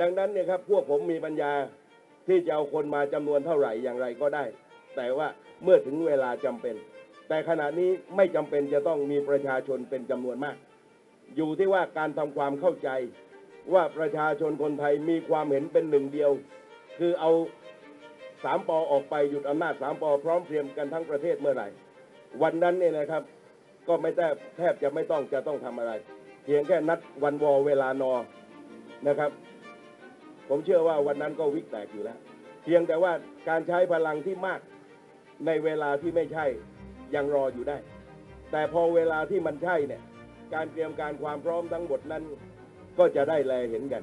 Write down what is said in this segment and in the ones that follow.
ดังนั้นเนี่ยครับพวกผมมีปัญญาที่จะเอาคนมาจำนวนเท่าไหร่อย่างไรก็ได้ แต่ว่าเมื่อถึงเวลาจำเป็น แต่ขณะนี้ไม่จำเป็นจะต้องมีประชาชนเป็นจำนวนมาก อยู่ที่ว่าการทำความเข้าใจ ว่าประชาชนคนไทยมีความเห็นเป็นหนึ่งเดียว คือเอาสามปอออกไปหยุดอำนาจสามปอพร้อมเพรียงกันทั้งประเทศเมื่อไหร่ วันนั้นเนี่ยนะครับ ก็ไม่แทบแทบจะไม่ต้องจะต้องทำอะไร เพียงแค่นัดวันวอเวลานอนะครับ ผมเชื่อว่าวันนั้นก็วิกแตกอยู่แล้ว เพียงแต่ว่าการใช้พลังที่มากในเวลาที่ไม่ใช่ยังรออยู่ได้ แต่พอเวลาที่มันใช่เนี่ยการเตรียมการความพร้อมทั้งหมดนั้น ก็จะได้แลเห็นกัน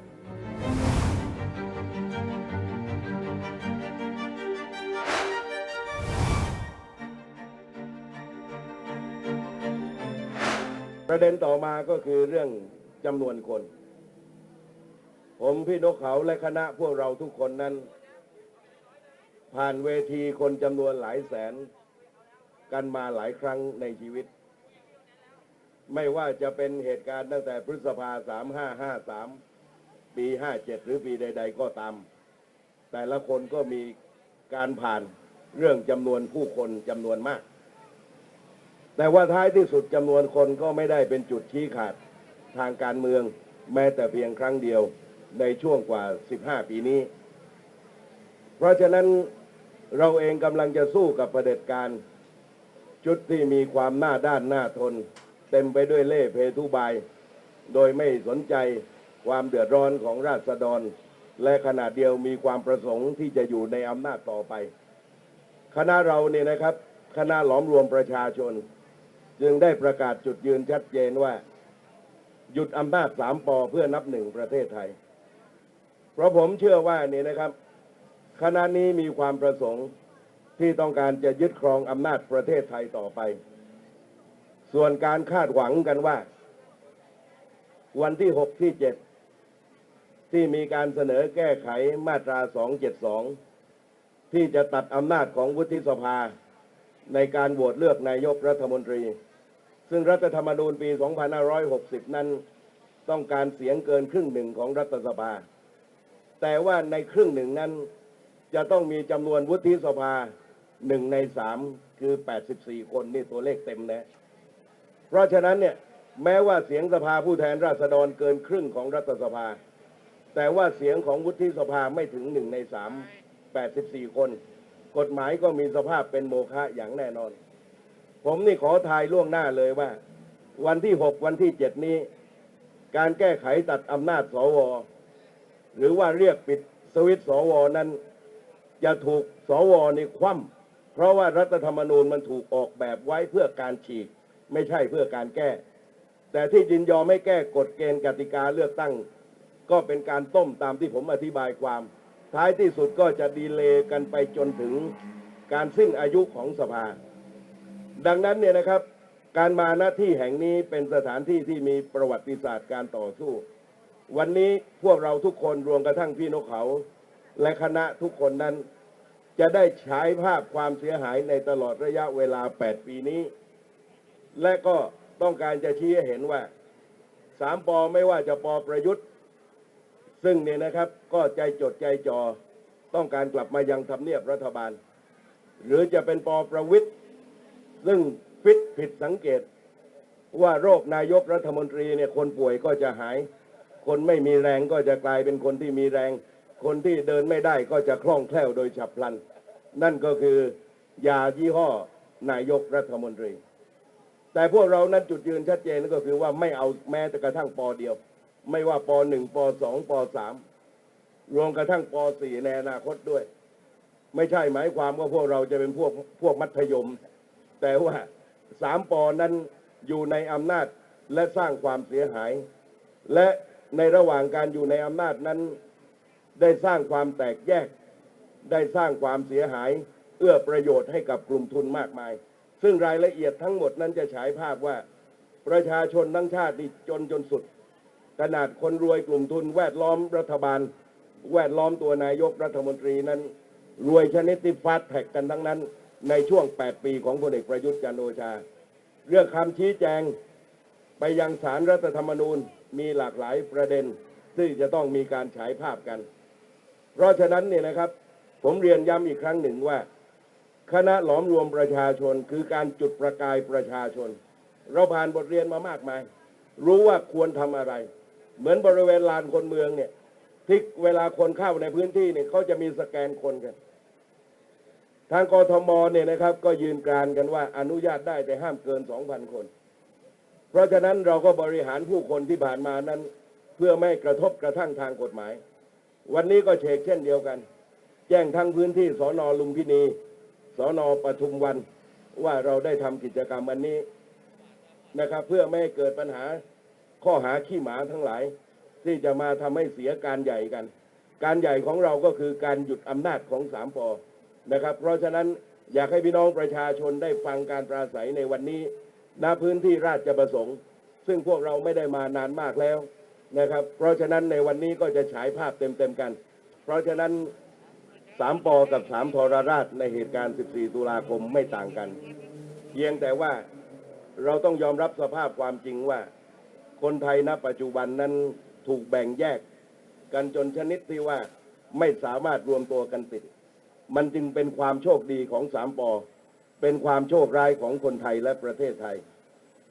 ประเด็นต่อมาก็คือเรื่องจำนวนคน ผมพี่นกเขาและคณะพวกเราทุกคนนั้น ผ่านเวทีคนจำนวนหลายแสน กันมาหลายครั้งในชีวิต ไม่ว่าจะเป็นเหตุการณ์ตั้งแต่พฤษภาสามห้าห้าสามปีห้าเจ็ดหรือปีใด ๆ ก็ตาม แต่ละคนก็มีการผ่านเรื่องจำนวนผู้คนจำนวนมาก แต่ว่าท้ายที่สุดจำนวนคนก็ไม่ได้เป็นจุดชี้ขาดทางการเมืองแม้แต่เพียงครั้งเดียว ในช่วงกว่า 15 ปีนี้ เพราะฉะนั้นเราเองกำลังจะสู้กับประเผด็จการ ชุดที่มีความหน้าด้านหน้าทน เต็มไปด้วยเล่ห์เพทุบาย โดยไม่สนใจความเดือดร้อนของราษฎร และขณะเดียวมีความประสงค์ที่จะอยู่ในอำนาจต่อไป คณะเราเนี่ยนะครับ คณะหลอมรวมประชาชน จึงได้ประกาศจุดยืนชัดเจนว่า หยุดอำนาจสามปอเพื่อนับหนึ่งประเทศไทย เพราะผมเชื่อว่านี่นะครับ คณะนี้มีความประสงค์ที่ต้องการจะยึดครองอำนาจประเทศไทยต่อไป ส่วนการคาดหวังกันว่า วันที่หกที่เจ็ดที่มีการเสนอแก้ไขมาตรา 272 ที่จะตัดอำนาจของวุฒิสภาในการโหวตเลือกนายกรัฐมนตรี ซึ่งรัฐธรรมนูญปี 2560 นั้น ต้องการเสียงเกินครึ่งหนึ่งของรัฐสภา แต่ว่าในครึ่งหนึ่งนั้น จะต้องมีจำนวนวุฒิสภาหนึ่งในสามคือ 84 คนนี่ตัวเลขเต็มนะ เพราะฉะนั้นเนี่ยแม้ว่าเสียงสภาผู้แทนราษฎรเกินครึ่งของรัฐสภา แต่ว่าเสียงของวุฒิสภาไม่ถึงหนึ่งในสาม84 คน กฎหมายก็มีสภาพเป็นโมฆะอย่างแน่นอน ผมนี่ขอทายล่วงหน้าเลยว่า วันที่ 6 วันที่ 7 นี้ การแก้ไขตัดอำนาจสว หรือว่าเรียกปิดสวิตสวนั้นจะถูกสวในคว่ำเพราะว่ารัฐธรรมนูญมันถูกออกแบบไว้เพื่อการฉีก ไม่ใช่เพื่อการแก้ แต่ที่ยินยอมไม่แก้กฎเกณฑ์กติกาเลือกตั้ง ก็เป็นการต้มตามที่ผมอธิบายความ ท้ายที่สุดก็จะดีเลย์กันไปจนถึงการสิ้นอายุของสภา ดังนั้นเนี่ยนะครับ การมาหน้าที่แห่งนี้เป็นสถานที่ที่มีประวัติศาสตร์การต่อสู้ วันนี้พวกเราทุกคนรวมกระทั่งพี่นกเขา และคณะทุกคนนั้น จะได้ฉายภาพความเสียหายในตลอดระยะเวลา 8 ปีนี้ และก็ต้องการจะชี้ให้เห็นว่าสามปอไม่ว่าจะปอประยุทธ์ ซึ่งเนี่ยนะครับก็ใจจดใจจ่อต้องการกลับมายังทำเนียบรัฐบาล หรือจะเป็นปอประวิทย์ซึ่งฟิตผิดสังเกตว่าโรคนายกรัฐมนตรีเนี่ยคนป่วยก็จะหาย คนไม่มีแรงก็จะกลายเป็นคนที่มีแรง คนที่เดินไม่ได้ก็จะคล่องแคล่วโดยฉับพลัน นั่นก็คือยายี่ห้อนายกรัฐมนตรี แต่พวกเรานั้นจุดยืนชัดเจนก็คือว่าไม่เอาแม้แต่กระทั่งปอเดียว ไม่ว่าปหนึ่งปสองปสามรวมกระทั่งปสี่ในอนาคตด้วย ไม่ใช่หมายความว่าพวกเราจะเป็นพวกพวกมัธยม แต่ว่าสามปอนั้นอยู่ในอำนาจและสร้างความเสียหาย และ ในระหว่างการอยู่ในอำนาจนั้น ได้สร้างความแตกแยก ได้สร้างความเสียหาย เอื้อประโยชน์ให้กับกลุ่มทุนมากมาย ซึ่งรายละเอียดทั้งหมดนั้นจะฉายภาพว่า ประชาชนทั้งชาตินี่จนจนสุด ขนาดคนรวยกลุ่มทุนแวดล้อมรัฐบาล แวดล้อมตัวนายกรัฐมนตรีนั้น รวยชนิดที่ฟาดแท็กกันทั้งนั้น ในช่วง 8 ปีของพลเอกประยุทธ์จันโอชา เรื่องคำชี้แจงไปยังสารรัฐธรรมนูญ มีหลากหลายประเด็นที่จะต้องมีการฉายภาพกัน เพราะฉะนั้นเนี่ยนะครับ ผมเรียนย้ำอีกครั้งหนึ่งว่า คณะหลอมรวมประชาชนคือการจุดประกายประชาชน เราผ่านบทเรียนมามากมาย รู้ว่าควรทำอะไร เหมือนบริเวณลานคนเมืองเนี่ยที่เวลาคนเข้าในพื้นที่เนี่ยเขาจะมีสแกนคนกัน ทางกทมเนี่ยนะครับ ก็ยืนกรานกันว่าอนุญาตได้แต่ห้ามเกิน 2,000 คน เพราะฉะนั้นเราก็บริหารผู้คนที่ผ่านมานั้น เพื่อไม่กระทบกระทั่งทางกฎหมาย วันนี้ก็เชกเช่นเดียวกัน แจ้งทั้งพื้นที่สอนอลุมพินีสอนอปทุมวันว่าเราได้ทำกิจกรรมอันนี้นะครับ เพื่อไม่ให้เกิดปัญหาข้อหาขี้หมาทั้งหลาย ที่จะมาทำให้เสียการใหญ่กัน การใหญ่ของเราก็คือการหยุดอำนาจของสามปอนะครับ เพราะฉะนั้นอยากให้พี่น้องประชาชนได้ฟังการปราศัยในวันนี้ ณพื้นที่ราชประสงค์ ซึ่งพวกเราไม่ได้มานานมากแล้วนะครับ เพราะฉะนั้นในวันนี้ก็จะฉายภาพเต็มๆกัน เพราะฉะนั้นสามปอกับสามทรราชในเหตุการณ์ 14 ตุลาคมไม่ต่างกัน เพียงแต่ว่าเราต้องยอมรับสภาพความจริงว่า คนไทยณปัจจุบันนั้นถูกแบ่งแยกกันจนชนิดที่ว่าไม่สามารถรวมตัวกันติด มันจึงเป็นความโชคดีของสามปอ เป็นความโชคร้ายของคนไทยและประเทศไทย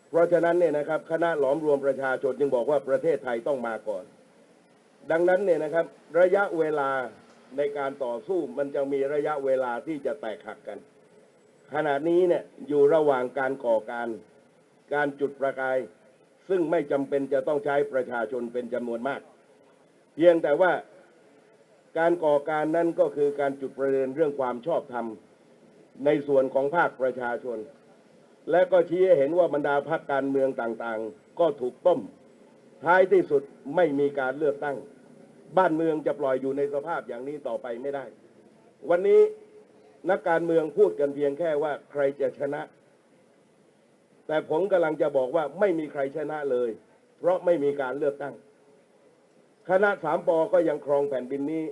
เพราะฉะนั้นเนี่ยนะครับคณะหลอมรวมประชาชนจึงบอกว่าประเทศไทยต้องมาก่อน ดังนั้นเนี่ยนะครับระยะเวลาในการต่อสู้มันจะมีระยะเวลาที่จะแตกหักกัน ขณะนี้เนี่ยอยู่ระหว่างการก่อการการจุดประกาย ซึ่งไม่จำเป็นจะต้องใช้ประชาชนเป็นจำนวนมาก เพียงแต่ว่าการก่อการนั้นก็คือการจุดประเด็นเรื่องความชอบธรรม ในส่วนของภาคประชาชน และก็ชี้ให้เห็นว่าบรรดาพรรคการเมืองต่างๆ ก็ถูกต้ม ท้ายที่สุดไม่มีการเลือกตั้ง บ้านเมืองจะปล่อยอยู่ในสภาพอย่างนี้ต่อไปไม่ได้ วันนี้นักการเมืองพูดกันเพียงแค่ว่าใครจะชนะ แต่ผมกำลังจะบอกว่าไม่มีใครชนะเลย เพราะไม่มีการเลือกตั้ง คณะสามปอก็ยังครองแผ่นดินนี้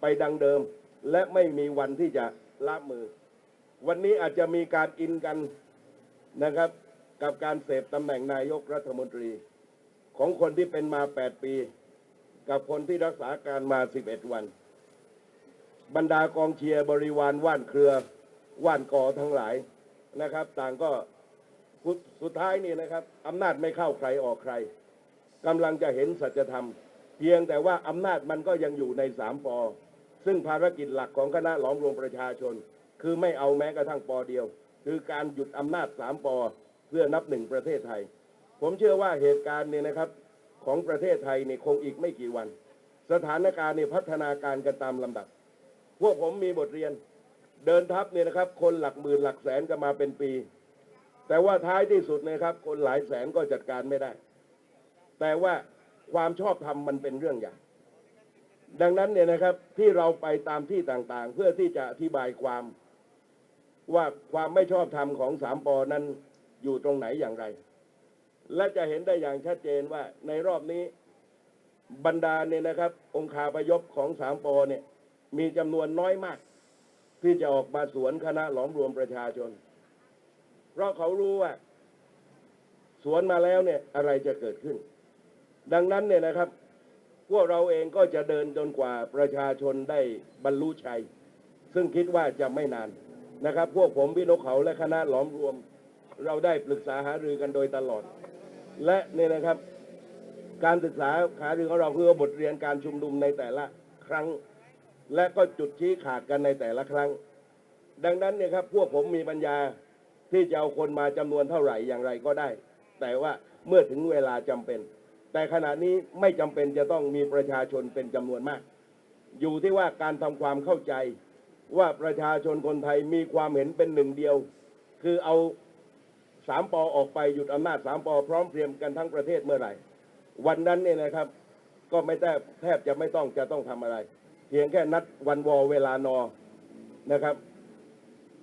ไปดังเดิม และไม่มีวันที่จะละมือ วันนี้อาจจะมีการอินกันนะครับ กับการเสพตำแหน่งนายกรัฐมนตรี ของคนที่เป็นมา 8 ปี กับคนที่รักษาการมา 11 วัน บรรดากองเชียร์บริวารว่านเครือ ว่านกอทั้งหลายนะครับ ต่างก็สุดท้ายนี่นะครับอำนาจไม่เข้าใครออกใครกำลังจะเห็นสัจธรรม เพียงแต่ว่าอำนาจมันก็ยังอยู่ในสามปอซึ่งภารกิจหลักของคณะหลอมรวมประชาชน คือไม่เอาแม้กระทั่งปอเดียว คือการหยุดอำนาจสามปอเพื่อนับหนึ่งประเทศไทย ผมเชื่อว่าเหตุการณ์เนี่ยนะครับของประเทศไทยเนี่ยคงอีกไม่กี่วัน สถานการณ์เนี่ยพัฒนาการกันตามลำดับ พวกผมมีบทเรียน เดินทัพเนี่ยนะครับ คนหลักหมื่นหลักแสนกันมาเป็นปี แต่ว่าท้ายที่สุดนะครับ คนหลายแสนก็จัดการไม่ได้ แต่ว่าความชอบธรรมมันเป็นเรื่องใหญ่ดังนั้นเนี่ยนะครับที่เราไปตามที่ต่างๆ เพื่อที่จะอธิบายความ ว่าความไม่ชอบธรรมของสามปอนั้นอยู่ตรงไหนอย่างไร และจะเห็นได้อย่างชัดเจนว่าในรอบนี้บรรดาเนี่ยนะครับ องคาพยพของสามปอเนี่ยมีจำนวนน้อยมาก ที่จะออกมาสวนคณะหลอมรวมประชาชน เพราะเขารู้ว่า สวนมาแล้วเนี่ยอะไรจะเกิดขึ้น ดังนั้นเนี่ยนะครับ พวกเราเองก็จะเดินจนกว่าประชาชนได้บรรลุชัย ซึ่งคิดว่าจะไม่นาน นะครับ พวกผมพี่นกเขาและคณะหลอมรวม เราได้ปรึกษาหารือกันโดยตลอด และเนี่ยนะครับ การศึกษาหารือของเราเพื่อบทเรียนการชุมนุมในแต่ละครั้ง และก็จุดชี้ขาดกันในแต่ละครั้ง ดังนั้นเนี่ยครับพวกผมมีปัญญาที่จะเอาคนมาจำนวนเท่าไหร่อย่างไรก็ได้ แต่ว่าเมื่อถึงเวลาจำเป็น แต่ขณะนี้ไม่จำเป็นจะต้องมีประชาชนเป็นจำนวนมาก อยู่ที่ว่าการทำความเข้าใจ ว่าประชาชนคนไทยมีความเห็นเป็นหนึ่งเดียว คือเอาสามปอออกไปหยุดอำนาจสามปอพร้อมเพรียงกันทั้งประเทศเมื่อไหร่ วันนั้นเนี่ยนะครับ ก็ไม่แทบแทบจะไม่ต้องจะต้องทำอะไร เพียงแค่นัดวันวอเวลานอนะครับ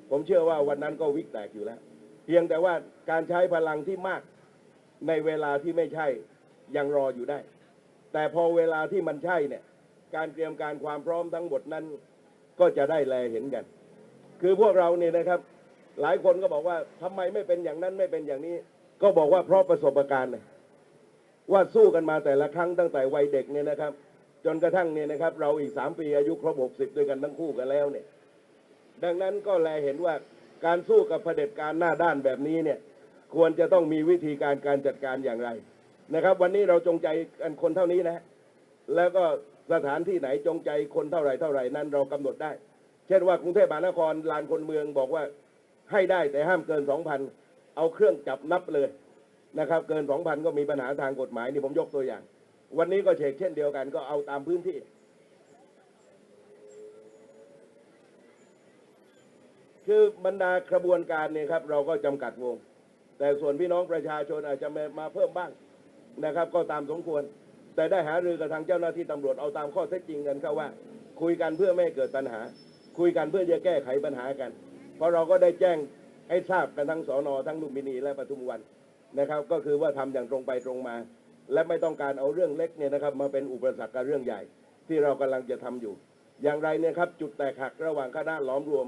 ผมเชื่อว่าวันนั้นก็วิกแตกอยู่แล้ว เพียงแต่ว่าการใช้พลังที่มากในเวลาที่ไม่ใช่ยังรออยู่ได้ แต่พอเวลาที่มันใช่เนี่ย การเตรียมการความพร้อมทั้งหมดนั้น ก็จะได้แลเห็นกัน คือพวกเราเนี่ยนะครับ หลายคนก็บอกว่าทำไมไม่เป็นอย่างนั้นไม่เป็นอย่างนี้ ก็บอกว่าเพราะประสบการณ์ว่าสู้กันมาแต่ละครั้งตั้งแต่วัยเด็กเนี่ยนะครับ จนกระทั่งเนี่ยนะครับ เราอีกสามปีอายุครบหกสิบด้วยกันทั้งคู่กันแล้วเนี่ย ดังนั้นก็แลเห็นว่าการสู้กับเผด็จการหน้าด้านแบบนี้เนี่ย ควรจะต้องมีวิธีการการจัดการอย่างไรนะครับ วันนี้เราจงใจกันคนเท่านี้นะ แล้วก็ สถานที่ไหนจงใจคนเท่าไหร่เท่าไหร่นั้นเรากำหนดได้ เช่นว่ากรุงเทพมหานครลานคนเมืองบอกว่าให้ได้แต่ห้ามเกินสองพันเอาเครื่องจับนับเลยนะครับ เกินสองพันก็มีปัญหาทางกฎหมายนี่ผมยกตัวอย่าง วันนี้ก็เชกเช่นเดียวกันก็เอาตามพื้นที่ คือบรรดากระบวนการเนี่ยครับ เราก็จำกัดวง แต่ส่วนพี่น้องประชาชนอาจจะมาเพิ่มบ้างนะครับ ก็ตามสมควร แต่ได้หารือกับทางเจ้าหน้าที่ตำรวจเอาตามข้อเท็จจริงกันเข้าว่า คุยกันเพื่อไม่ให้เกิดปัญหา คุยกันเพื่อจะแก้ไขปัญหากัน เพราะเราก็ได้แจ้งให้ทราบกันทั้งสอนอทั้งลุมพินีและปทุมวันนะครับ ก็คือว่าทำอย่างตรงไปตรงมา และไม่ต้องการเอาเรื่องเล็กเนี่ยนะครับ มาเป็นอุปสรรคกับเรื่องใหญ่ ที่เรากำลังจะทำอยู่ อย่างไรเนี่ยครับจุดแตกหักระหว่างคณะหลอมรวม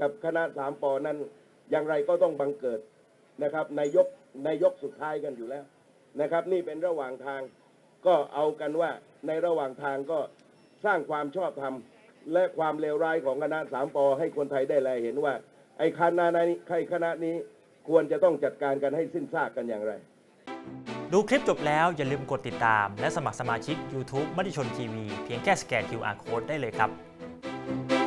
กับคณะสามปอนั้น อย่างไรก็ต้องบังเกิดนะครับในยกในยกสุดท้ายกันอยู่แล้วนะครับ นี่เป็นระหว่างทาง ก็เอากันว่าในระหว่างทางก็สร้างความชอบธรรม และความเลวร้ายของคณะสามปอให้คนไทยได้แลเห็นว่า ไอ้คณะนี้ใครคณะนี้ควรจะต้องจัดการกันให้สิ้นซากกันอย่างไร ดูคลิปจบแล้วอย่าลืมกดติดตาม และสมัครสมาชิก YouTube มติชนทีวีเพียงแค่สแกน QR Code ได้เลยครับ